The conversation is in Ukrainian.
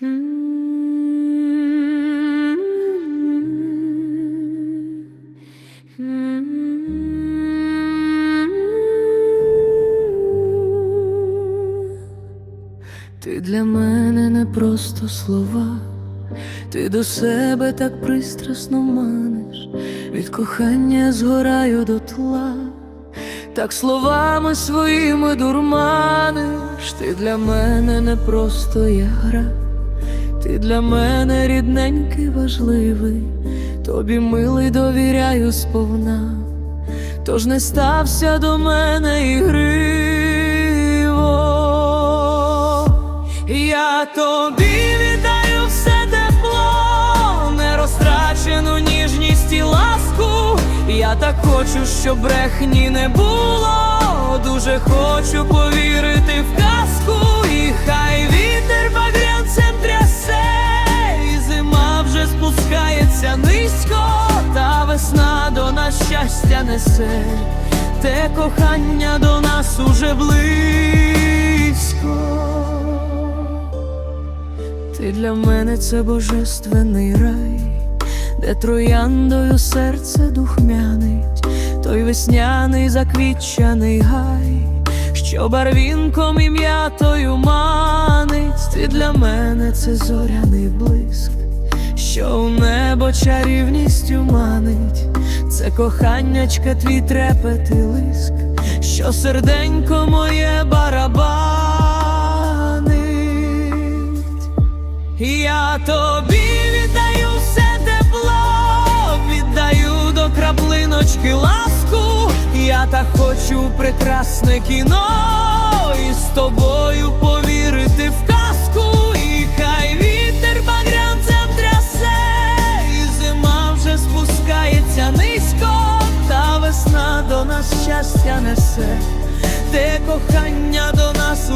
Ти для мене не просто слова, ти до себе так пристрасно маниш, від кохання згораю до тла, так словами своїми дурманиш, ти для мене не просто є гра, ти для мене рідненький важливий, тобі милий довіряю сповна, тож не стався до мене ігриво. Я тобі віддаю все тепло, нерозтрачену ніжність і ласку. Я так хочу, щоб брехні не було. Дуже хочу повірити в казку, спускається низько, та весна до нас щастя несе, те кохання до нас уже близько. Ти для мене це божественний рай, де трояндою серце духмянить, той весняний заквітчаний гай, що барвінком і м'ятою манить, ти для мене це зоряний блиск, що у небо чарівністю манить, це коханнячка твій трепет і лиск, що серденько моє барабанить. Я тобі віддаю все тепло, віддаю до краплиночки ласку. Я так хочу прекрасне кіно щастя несе, те кохання до нас.